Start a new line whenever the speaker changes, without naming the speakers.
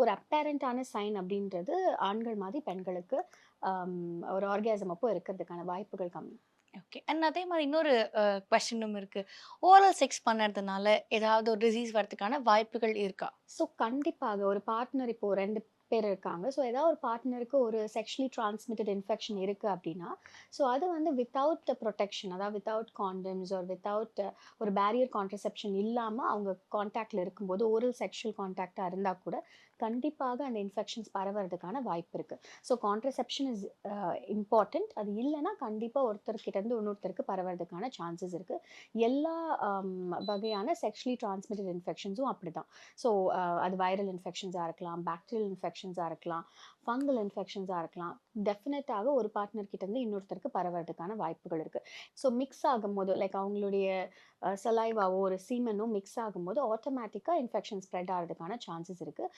ஒரு அப்பேரண்டான சைன் அப்படின்றது ஆண்கள் மாதிரி பெண்களுக்கு ஒரு ஆர்காசம் அப்போ இருக்கிறதுக்கான வாய்ப்புகள் கம்மி.
ஓகே அண்ட் அதே மாதிரி இன்னொரு கொஸ்டினும் இருக்கு. ஓரல் செக்ஸ் பண்ணறதுனால ஏதாவது ஒரு டிசீஸ் வரதுக்கான வாய்ப்புகள் இருக்கா?
ஸோ கண்டிப்பாக ஒரு பார்ட்னர் இப்போ ரெண்டு பேர் இருக்காங்க. ஸோ ஏதாவது ஒரு பார்ட்னருக்கு ஒரு செக்ஷுவலி டிரான்ஸ்மிட்டட் இன்ஃபெக்ஷன் இருக்குது அப்படின்னா ஸோ அது வந்து வித்தவுட் ப்ரொடெக்ஷன் அதாவது வித்தவுட் காண்டம்ஸ் uh, ஒரு வித்தவுட் ஒரு பேரியர் கான்ட்ரசெப்ஷன் இல்லாமல் அவங்க காண்டாக்டில் இருக்கும்போது ஓரல் செக்ஷுவல் காண்டாக்டாக இருந்தால் கூட கண்டிப்பாக அந்த இன்ஃபெக்ஷன்ஸ் பரவறதுக்கான வாய்ப்பு இருக்குது ஸோ கான்ட்ரசெப்ஷன் இஸ் இம்பார்ட்டண்ட் அது இல்லைன்னா கண்டிப்பாக ஒருத்தர்கிட்டருந்து இன்னொருத்தருக்கு பரவறதுக்கான சான்சஸ் இருக்குது எல்லா um, வகையான செக்ஷுவலி டிரான்ஸ்மிட்டட் இன்ஃபெக்ஷன்ஸும் அப்படி தான் ஸோ அது வைரல் இன்ஃபெக்ஷன்ஸாக இருக்கலாம் பாக்டீரியல் இன்ஃபெக்ஷன்ஸாக இருக்கலாம் ஃபங்கல் இன்ஃபெக்ஷன்ஸாக இருக்கலாம். டெஃபினட்டாக ஒரு பார்ட்னர் இருந்து இன்னொருத்தருக்கு பரவறதுக்கான வாய்ப்புகள் இருக்குது ஸோ மிக்ஸ் ஆகும்போது லைக் அவங்களுடைய சலைவாவோ ஒரு சீமனோ மிக்ஸ் ஆகும்போது ஆட்டோமேட்டிக்காக இன்ஃபெக்ஷன் ஸ்ப்ரெட் ஆகிறதுக்கான சான்சஸ் இருக்குது